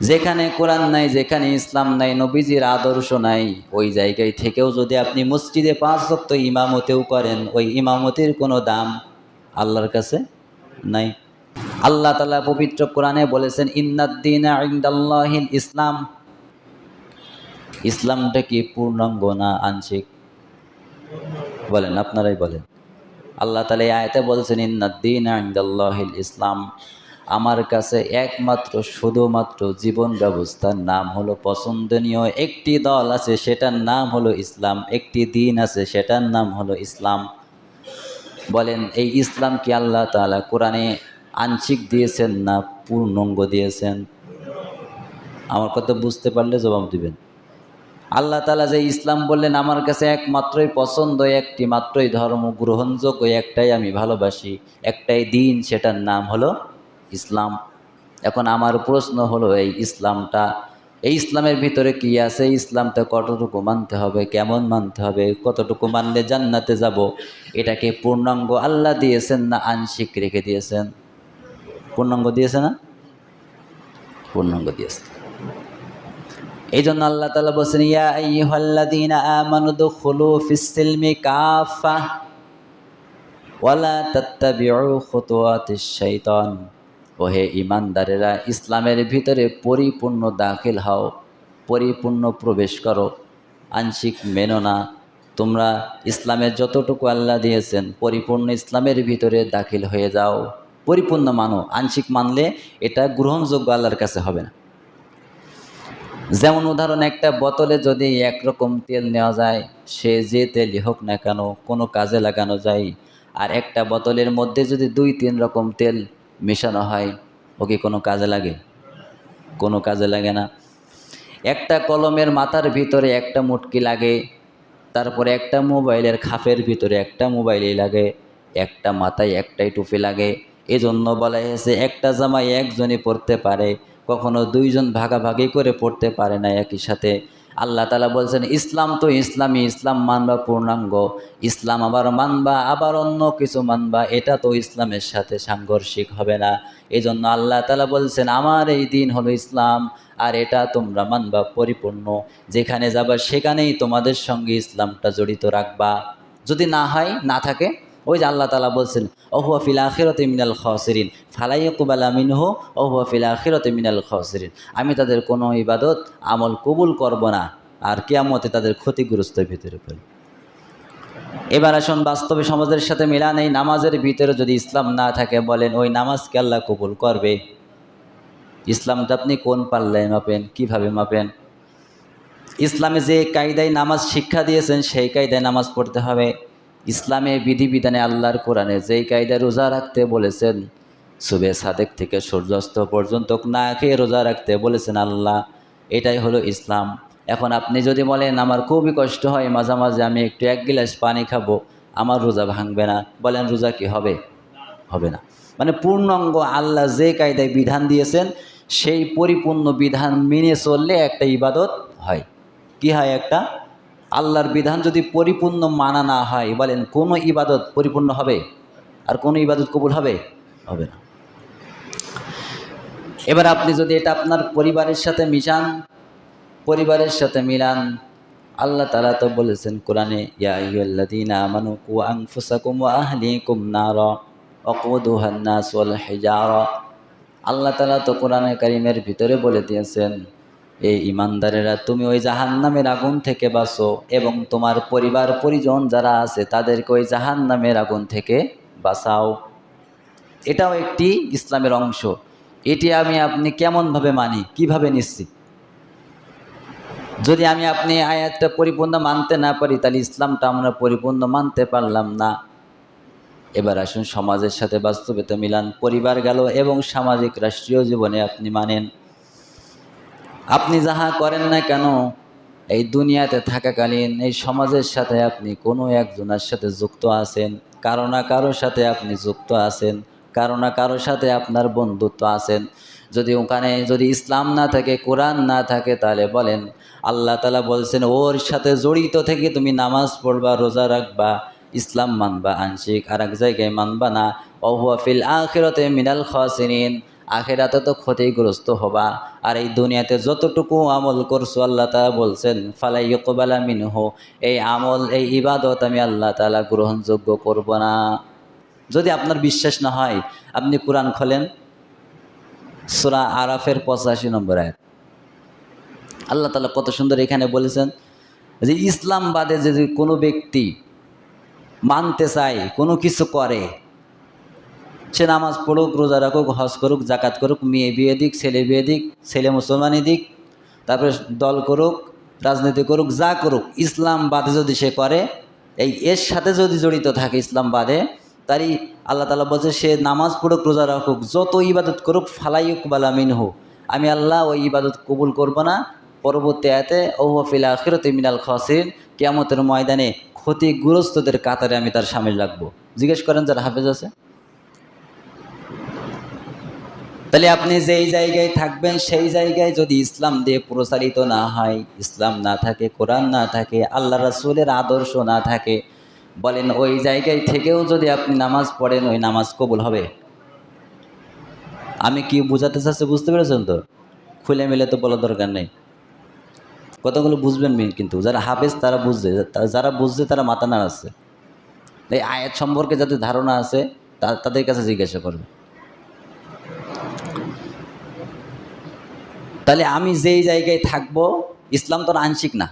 যেখানে কোরআন নাই, যেখানে ইসলাম নাই, নবীজির আদর্শ নাই, ওই জায়গায় থেকেও যদি আপনি মসজিদে পাঁচ ভক্ত ইমামতেও করেন, ওই ইমামতের কোনো দাম আল্লাহর কাছে নাই। আল্লাহ তালা পবিত্র কোরআনে বলেছেন, ইন্নাদ্দিন ইন্দাল্লাহিল ইসলাম। ইসলামটা কি পূর্ণাঙ্গ না আংশিক? বলেন, আপনারাই বলেন। আল্লাহ তালা আয়তে বলছেন, ইন্নাদ্দিন ইন্দাল্লাহিল ইসলাম। আমার কাছে একমাত্র, শুধুমাত্র জীবন ব্যবস্থার নাম হলো পছন্দনীয় একটি দল আছে, সেটার নাম হলো ইসলাম, একটি দিন আছে, সেটার নাম হলো ইসলাম। বলেন, এই ইসলাম কি আল্লাহ তাআলা কোরআনে আংশিক দিয়েছেন না পূর্ণাঙ্গ দিয়েছেন? আমার কথা বুঝতে পারলে জবাব দিবেন। আল্লাহ তালা যে ইসলাম বললেন, আমার কাছে একমাত্রই পছন্দ, একটি মাত্রই ধর্ম, গ্রহণযোগ্য, একটাই আমি ভালোবাসি, একটাই দিন, সেটার নাম হলো ইসলাম। এখন আমার প্রশ্ন হলো, এই ইসলামটা, এই ইসলামের ভিতরে কি আছে? ইসলামটা কতটুকু মানতে হবে? কেমন মানতে হবে? কতটুকু মানলে জান্নাতে যাব? এটাকে পূর্ণাঙ্গ আল্লাহ দিয়েছেন না আংশিক রেখে দিয়েছেন? পূর্ণাঙ্গ দিয়েছে না? পূর্ণাঙ্গ দিয়েছে। এই জন্য আল্লাহ তালা বলছেন, ইয়া ওহে ইমানদারেরা, ইসলামের ভিতরে পরিপূর্ণ দাখিল হও, পরিপূর্ণ প্রবেশ করো। আংশিক মেনো না। তোমরা ইসলামের যতটুকু আল্লাহ দিয়েছেন, পরিপূর্ণ ইসলামের ভিতরে দাখিল হয়ে যাও। পরিপূর্ণ মানো, আংশিক মানলে এটা গ্রহণযোগ্য আল্লাহর কাছে হবে না। যেমন উদাহরণ, একটা বোতলে যদি একরকম তেল নেওয়া যায়, সে যে তেলই হোক না কেন, কোনো কাজে লাগানো যায়। আর একটা বোতলের মধ্যে যদি দুই তিন রকম তেল মেশানো হয়, ওকে কোনো কাজে লাগে? কোনো কাজে লাগে না। একটা কলমের মাথার ভিতরে একটা মুটকি লাগে, তারপরে একটা মোবাইলের খাফের ভিতরে একটা মোবাইলই লাগে, একটা মাথায় একটাই টুপি লাগে। এজন্য বলা হয়েছে, একটা জামাই একজনই পড়তে পারে, কখনো দুইজন ভাগাভাগি করে পড়তে পারে না একই সাথে। আল্লাহ তালা বলছেন, ইসলাম তো ইসলামী ইসলাম মানবা পূর্ণাঙ্গ, ইসলাম আবার মানবা, আবার অন্য কিছু মানবা, এটা তো ইসলামের সাথে সাংঘর্ষিক হবে না। এই জন্য আল্লাহ তালা বলছেন, আমার এই দিন হলো ইসলাম, আর এটা তোমরা মানবা পরিপূর্ণ। যেখানে যাবা সেখানেই তোমাদের সঙ্গে ইসলামটা জড়িত রাখবা। যদি না হয়, না থাকে ওই যে আল্লাহ তালা বলছেন, ওহুয়া ফিল আখিরতে মিনাল খসরিন, ফালাই কুবালা মিনহু, ওহুয়া ফিল আখিরতে মিনাল খসরিন। আমি তাদের কোনো ইবাদত, আমল কবুল করব না, আর কেয়ামতে তাদের ক্ষতিগ্রস্তের ভিতরে ফেল এবার আসুন, বাস্তবে সমাজের সাথে মিলান নেই, নামাজের ভিতরে যদি ইসলাম না থাকে, বলেন, ওই নামাজকে আল্লাহ কবুল করবে? ইসলামটা আপনি কোন পাল্লায় মাপেন, কীভাবে মাপেন? ইসলামে যে কায়দায় নামাজ শিক্ষা দিয়েছেন, সেই কায়দায় নামাজ পড়তে হবে। ইসলামে বিধিবিধানে আল্লাহর কোরআনে যেই কায়দায় রোজা রাখতে বলেছেন, সুবে সাদেক থেকে সূর্যাস্ত পর্যন্ত না খেয়ে রোজা রাখতে বলেছেন আল্লাহ, এটাই হলো ইসলাম। এখন আপনি যদি বলেন, আমার খুবই কষ্ট হয় মাঝে মাঝে আমি একটু এক গিলাস পানি খাব, আমার রোজা ভাঙবে না। বলেন, রোজা কি হবে? হবে না। মানে পূর্ণাঙ্গ আল্লাহ যে কায়দায় বিধান দিয়েছেন, সেই পরিপূর্ণ বিধান মেনে চললে একটা ইবাদত হয়। কি হয় একটা? আল্লাহর বিধান যদি পরিপূর্ণ মানা না হয়, বলেন, কোনো ইবাদত পরিপূর্ণ হবে? আর কোনো ইবাদত কবুল হবে? হবে না। এবার আপনি যদি এটা আপনার পরিবারের সাথে মিশান, পরিবারের সাথে মিলান, আল্লাহ তালা তো বলেছেন কোরআনে আল্লাহ তালা তো কোরআনে কারিমের ভিতরে বলে দিয়েছেন এই ইমানদারেরা, তুমি ওই জাহান্নামের আগুন থেকে বাঁচো এবং তোমার পরিবার, পরিজন যারা আছে, তাদেরকে ওই জাহান্নামের আগুন থেকে বাঁচাও। এটাও একটি ইসলামের অংশ। এটি আমি আপনি কেমনভাবে মানি, কীভাবে নিশ্চিত? যদি আমি আপনি আয়াতটা পরিপূর্ণ মানতে না পারি, তাহলে ইসলামটা আমরা পরিপূর্ণ মানতে পারলাম না। এবার আসুন সমাজের সাথে বাস্তবতা মিলান। পরিবার গেল এবং সামাজিক রাষ্ট্রীয় জীবনে আপনি মানেন। আপনি যাহা করেন না কেন, এই দুনিয়াতে থাকাকালীন এই সমাজের সাথে আপনি কোনো একজনের সাথে যুক্ত আছেন, কারও না কারোর সাথে আপনি যুক্ত আছেন, কারও না কারোর সাথে আপনার বন্ধুত্ব আছেন। যদি ওখানে যদি ইসলাম না থাকে, কোরআন না থাকে, তাহলে বলেন, আল্লাহ তালা বলছেন, ওর সাথে জড়িত থেকে তুমি নামাজ পড়বা, রোজা রাখবা, ইসলাম মানবা, আংশিক আর এক জায়গায় মানবা না। অহুয়া ফিল আখিরতে মিনাল খাসিরিন। আখেরাতে তো ক্ষতিগ্রস্ত হবা। আর এই দুনিয়াতে যতটুকু আমল করছ, আল্লাহ তালা বলছেন, ফালাই ইকবালা মিনহ। এই আমল, এই ইবাদত আমি আল্লাহ তালা গ্রহণযোগ্য করব না। যদি আপনার বিশ্বাস না হয়, আপনি কোরআন খোলেন। সুরা আরাফের পঁচাশি নম্বর আয়াত। আল্লাহ তালা কত সুন্দর এখানে বলেছেন যে ইসলাম বাদে যদি কোনো ব্যক্তি মানতে চায়, কোনো কিছু করে সে নামাজ পড়ুক, রোজা রাখুক, হজ করুক জাকাত করুক, মেয়ে বিয়ে দিক, ছেলে বিয়ে দিক, ছেলে মুসলমানি দিক, তারপরে দল করুক, রাজনীতি করুক, যা করুক ইসলাম বাদে যদি সে করে, এই এর সাথে যদি জড়িত থাকে ইসলাম বাদে তারই আল্লাহ তালা বলছে, সে নামাজ পড়ুক, রোজা রাখুক, যত ইবাদত করুক ফালাইক বালামিন হোক আমি আল্লাহ ওই ইবাদত কবুল করব না। পরবর্তী আয়াতে ওহফিল আখিরত মিনাল খসির কেয়ামতের ময়দানে ক্ষতিগ্রস্তদের কাতারে আমি তার সামিল রাখব। জিজ্ঞেস করেন যারা হাফেজ আছে? তাহলে আপনি যেই জায়গায় থাকবেন, সেই জায়গায় যদি ইসলাম দিয়ে প্রচারিত না হয়, ইসলাম না থাকে, কোরআন না থাকে, আল্লাহ রাসুলের আদর্শ না থাকে, বলেন ওই জায়গায় থেকেও যদি আপনি নামাজ পড়েন, ওই নামাজ কবুল হবে? আমি কি বোঝাতে চাচ্ছি বুঝতে পেরেছেন তো? খুলে মিলে তো বলার দরকার নেই। কতগুলো বুঝবেন কিন্তু যারা হাফেজ, তারা বুঝছে। যারা বুঝছে, তারা মাথা নাড়াচ্ছে। এই আয়াত সম্পর্কে যাদের ধারণা আছে তাদের কাছে জিজ্ঞাসা করবে। তাহলে আমি যেই জায়গায় থাকব, ইসলাম তো আংশিক না।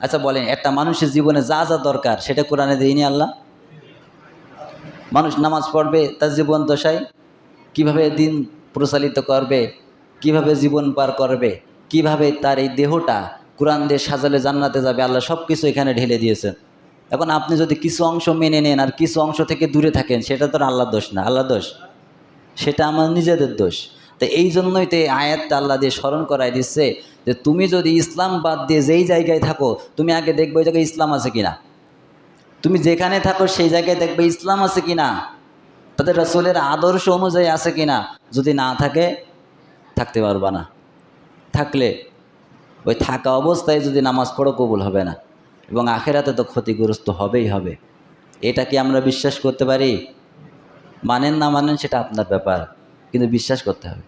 আচ্ছা বলেন, একটা মানুষের জীবনে যা যা দরকার, সেটা কোরআনে দেয়নি আল্লাহ? মানুষ নামাজ পড়বে, তার জীবন দশায়। কীভাবে দিন প্রচালিত করবে, কীভাবে জীবন পার করবে, কীভাবে তার এই দেহটা কোরআন দিয়ে সাজালে জান্নাতে যাবে, আল্লাহ সব কিছু এখানে ঢেলে দিয়েছেন। এখন আপনি যদি কিছু অংশ মেনে নেন আর কিছু অংশ থেকে দূরে থাকেন, সেটা তো আর আল্লাহর দোষ না। আল্লাহ দোষ? সেটা আমার নিজেদের দোষ। তো এই জন্যই তো আয়াতটা আল্লাহ দিয়ে স্মরণ করাই দিচ্ছে যে তুমি যদি ইসলাম বাদ দিয়ে যেই জায়গায় থাকো, তুমি আগে দেখবে ওই জায়গায় ইসলাম আছে কিনা? তুমি যেখানে থাকো সেই জায়গায় দেখবে ইসলাম আছে কিনা? তাদের রসুলের আদর্শ অনুযায়ী আছে কিনা? যদি না থাকে, থাকতে পারবা না। থাকলে ওই থাকা অবস্থায় যদি নামাজ পড়ো, কবুল হবে না। এবং আখেরাতে তো ক্ষতিগ্রস্ত হবেই হবে। এটা কি আমরা বিশ্বাস করতে পারি? মানেন না মানেন সেটা আপনার ব্যাপার, কিন্তু বিশ্বাস করতে হবে।